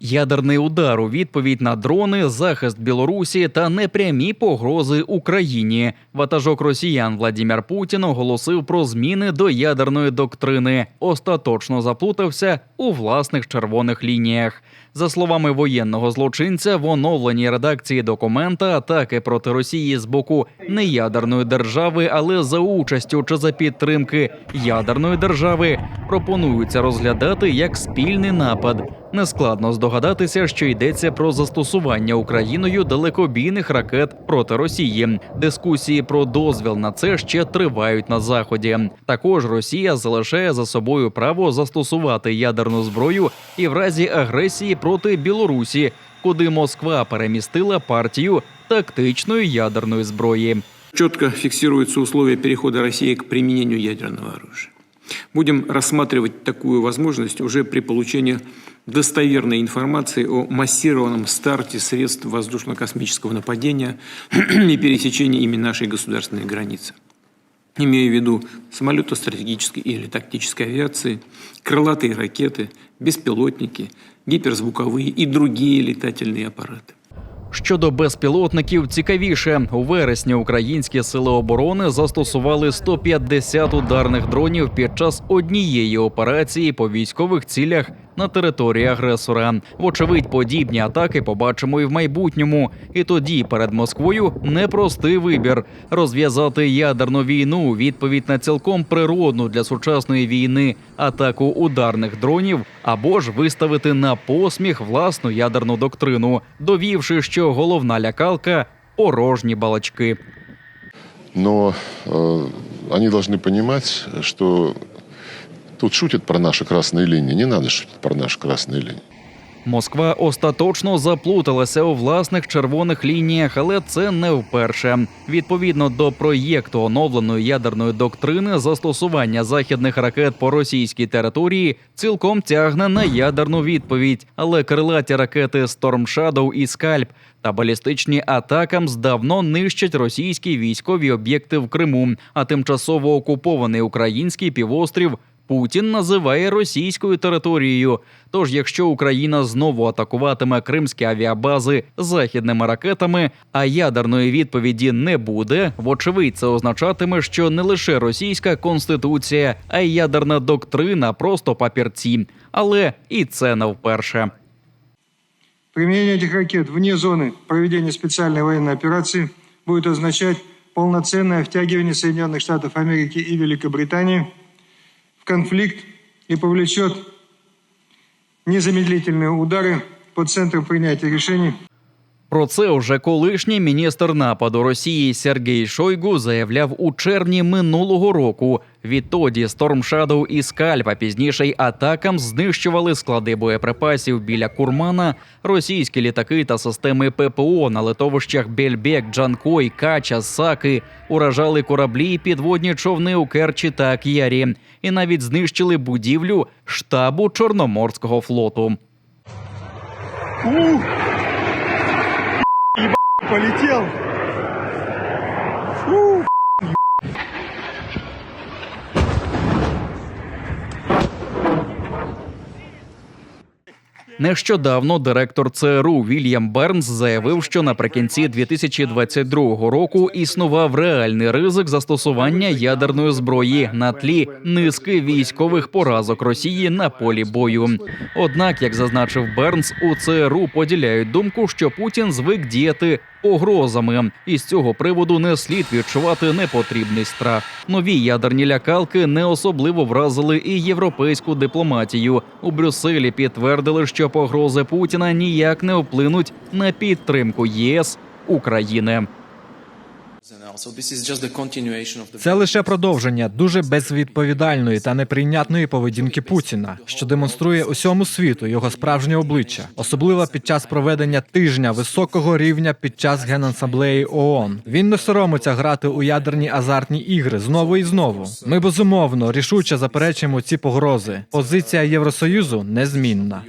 Ядерний удар у відповідь на дрони, захист Білорусі та непрямі погрози Україні. Ватажок росіян Владімір Путін оголосив про зміни до ядерної доктрини. Остаточно заплутався у власних червоних лініях. За словами воєнного злочинця, в оновленій редакції документа атаки проти Росії з боку не ядерної держави, але за участю чи за підтримки ядерної держави пропонуються розглядати як спільний напад. Нескладно здогадатися, що йдеться про застосування Україною далекобійних ракет проти Росії. Дискусії про дозвіл на це ще тривають на заході. Також Росія залишає за собою право застосувати ядерну зброю і в разі агресії проти Білорусі, куди Москва перемістила партію тактичної ядерної зброї. Четко фиксируются условия перехода России к применению ядерного оружия. Будем рассматривать такую возможность уже при получении достоверной информации о массированном старте средств воздушно-космического нападения и пересечении ими нашей государственной границы. Имею в виду самолеты стратегической или тактической авиации, крылатые ракеты, беспилотники, гиперзвуковые и другие летательные аппараты. Щодо безпілотників, цікавіше у вересні українські сили оборони застосували 150 ударних дронів під час однієї операції по військових цілях на території агресора. Вочевидь, подібні атаки побачимо і в майбутньому. І тоді перед Москвою непростий вибір розв'язати ядерну війну відповідь на цілком природну для сучасної війни атаку ударних дронів, або ж виставити на посміх власну ядерну доктрину, довівши, що головна лякалка порожні балачки. но э, они должны понимать, что тут шутят про наши красные линии. Не надо шутить про наши красные линии. Москва остаточно заплуталася у власних червоних лініях, але це не вперше. Відповідно до проєкту оновленої ядерної доктрини, застосування західних ракет по російській території цілком тягне на ядерну відповідь. Але крилаті ракети Storm Shadow і Скальп та балістичні атакам здавно нищать російські військові об'єкти в Криму, а тимчасово окупований український півострів Путін називає російською територією. Тож, якщо Україна знову атакуватиме кримські авіабази західними ракетами, а ядерної відповіді не буде, вочевидь, це означатиме, що не лише російська конституція, а й ядерна доктрина просто папірці. Але і це не вперше. Применение этих ракет вне зоны проведения специальной военной операции будет означать полноценное втягивание Соединенных Штатов Америки и Великобритании в конфликт и повлечет незамедлительные удары по центру принятия решений Про це уже колишній міністр нападу Росії Сергій Шойгу заявляв у червні минулого року. Відтоді Storm Shadow і Скальп, а пізніше й атакам знищували склади боєприпасів біля Курмана, російські літаки та системи ППО на литовищах Бельбек, Джанкой, Кача, Саки, уражали кораблі і підводні човни у Керчі та Ак'ярі, і навіть знищили будівлю штабу Чорноморського флоту. полетел. Нещодавно директор ЦРУ Вільям Бернс заявив, що наприкінці 2022 року існував реальний ризик застосування ядерної зброї на тлі низки військових поразок Росії на полі бою. Однак, як зазначив Бернс, у ЦРУ поділяють думку, що Путін звик діяти погрозами, і з цього приводу не слід відчувати непотрібний страх. Нові ядерні лякалки не особливо вразили і європейську дипломатію. У Брюсселі підтвердили, що погрози Путіна ніяк не вплинуть на підтримку ЄС України. Це лише продовження дуже безвідповідальної та неприйнятної поведінки Путіна, що демонструє усьому світу його справжнє обличчя, особливо під час проведення тижня високого рівня під час генасамблеї ООН. Він не соромиться грати у ядерні азартні ігри знову і знову. Ми безумовно рішуче заперечуємо ці погрози. Позиція Євросоюзу незмінна.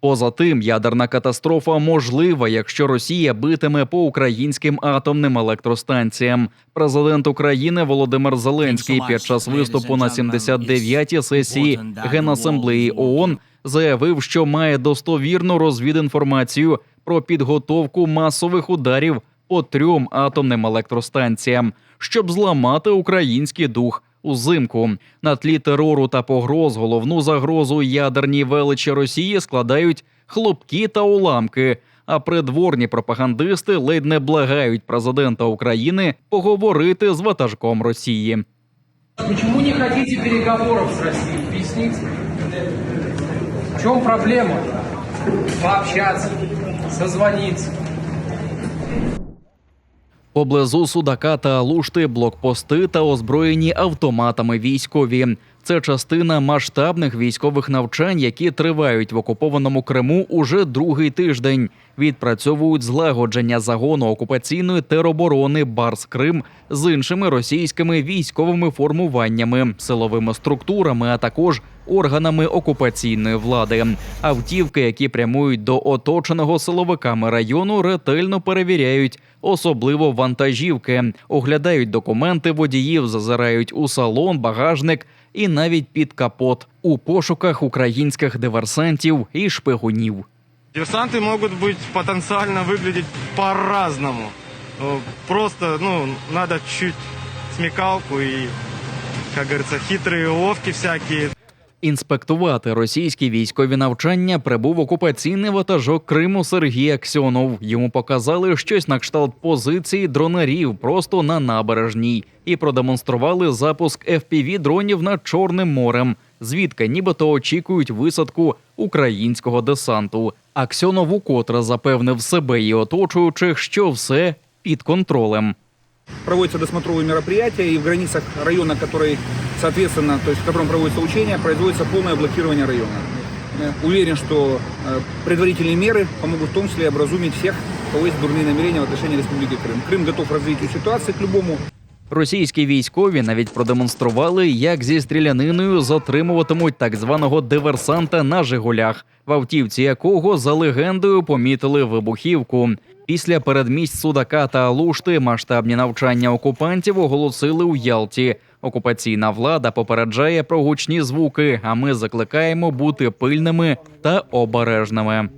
Поза тим, ядерна катастрофа можлива, якщо Росія битиме по українським атомним електростанціям. Президент України Володимир Зеленський під час виступу на 79-й сесії Генасамблеї ООН заявив, що має достовірну розвідінформацію про підготовку масових ударів по трьом атомним електростанціям, щоб зламати український дух. Узимку на тлі терору та погроз головну загрозу ядерній величі Росії складають хлопки та уламки. А придворні пропагандисти ледь не благають президента України поговорити з ватажком Росії. Почему не хотите переговоров с Россией? Объясните. В чем проблема? Пообщаться, созвониться. Поблизу Судака та Алушти блокпости та озброєні автоматами військові. Це частина масштабних військових навчань, які тривають в окупованому Криму уже другий тиждень. Відпрацьовують злагодження загону окупаційної тероборони Барс Крим з іншими російськими військовими формуваннями, силовими структурами, а також органами окупаційної влади. Автівки, які прямують до оточеного силовиками району, ретельно перевіряють, особливо вантажівки, оглядають документи водіїв, зазирають у салон, багажник і навіть під капот у пошуках українських диверсантів і шпигунів. Диверсанты могут быть потенциально выглядеть по-разному. Э, Просто, ну, надо чуть смекалку и, как говорится, хитрые уловки всякие. Інспектувати російські військові навчання прибув окупаційний ватажок Криму Сергій Аксьонов. Йому показали щось на кшталт позиції дронарів просто на набережній і продемонстрували запуск fpv дронів над Чорним морем, звідки нібито очікують висадку українського десанту. Аксьонов укотре запевнив себе і оточуючих, що все під контролем. проводятся досмотровые мероприятия, и в границах района, который, соответственно, то есть в котором проводится учение, производится полное блокирование района. Э, Уверен, что э, предварительные меры помогут в том числе и образумить всех, у кого есть дурные намерения в отношении Республики Крым. Крым готов к развитию ситуации к любому Російські військові навіть продемонстрували, як зі стріляниною затримуватимуть так званого диверсанта на Жигулях, в автівці якого за легендою помітили вибухівку. Після передмість Судака та Алушти масштабні навчання окупантів оголосили у Ялті. Окупаційна влада попереджає про гучні звуки, а ми закликаємо бути пильними та обережними.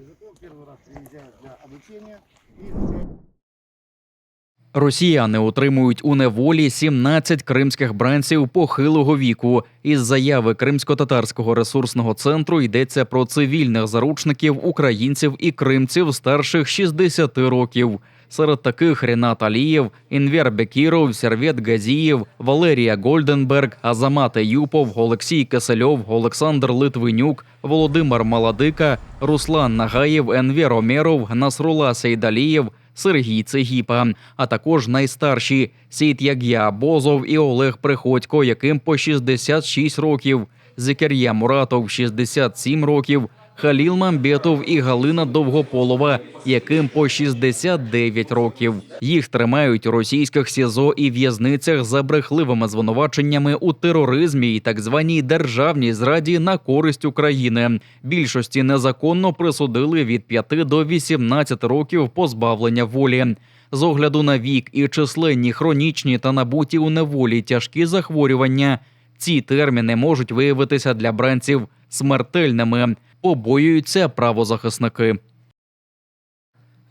Росіяни утримують у неволі 17 кримських бранців похилого віку. Із заяви кримсько-татарського ресурсного центру йдеться про цивільних заручників українців і кримців старших 60 років. Серед таких Ренат Алієв, Інвер Бекіров, Сервет Газієв, Валерія Гольденберг, Азамат Юпов, Олексій Кисельов, Олександр Литвинюк, Володимир Маладика, Руслан Нагаєв, Енвер Омеров, Насрула Сейдалієв, Сергій Цегіпа, а також найстарші Сіт Яг'я Бозов і Олег Приходько, яким по 66 років, Зікер'я Муратов 67 років, Халіл Мамбетов і Галина Довгополова, яким по 69 років. Їх тримають у російських СІЗО і в'язницях за брехливими звинуваченнями у тероризмі і так званій державній зраді на користь України. Більшості незаконно присудили від 5 до 18 років позбавлення волі. З огляду на вік і численні хронічні та набуті у неволі тяжкі захворювання. Ці терміни можуть виявитися для бранців смертельними, побоюються правозахисники.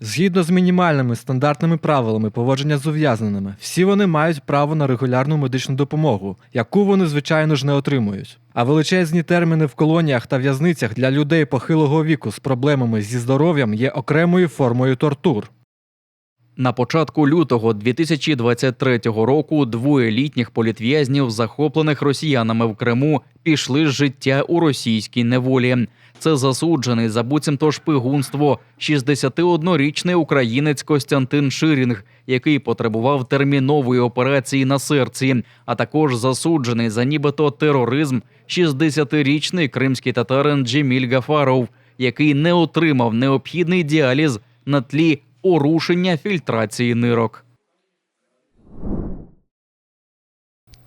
Згідно з мінімальними стандартними правилами поводження з ув'язненими, всі вони мають право на регулярну медичну допомогу, яку вони звичайно ж не отримують. А величезні терміни в колоніях та в'язницях для людей похилого віку з проблемами зі здоров'ям є окремою формою тортур. На початку лютого 2023 року двоє літніх політв'язнів, захоплених росіянами в Криму, пішли з життя у російській неволі. Це засуджений за буцімто шпигунство 61-річний українець Костянтин Ширінг, який потребував термінової операції на серці, а також засуджений за нібито тероризм 60-річний кримський татарин Джеміль Гафаров, який не отримав необхідний діаліз на тлі порушення фільтрації нирок.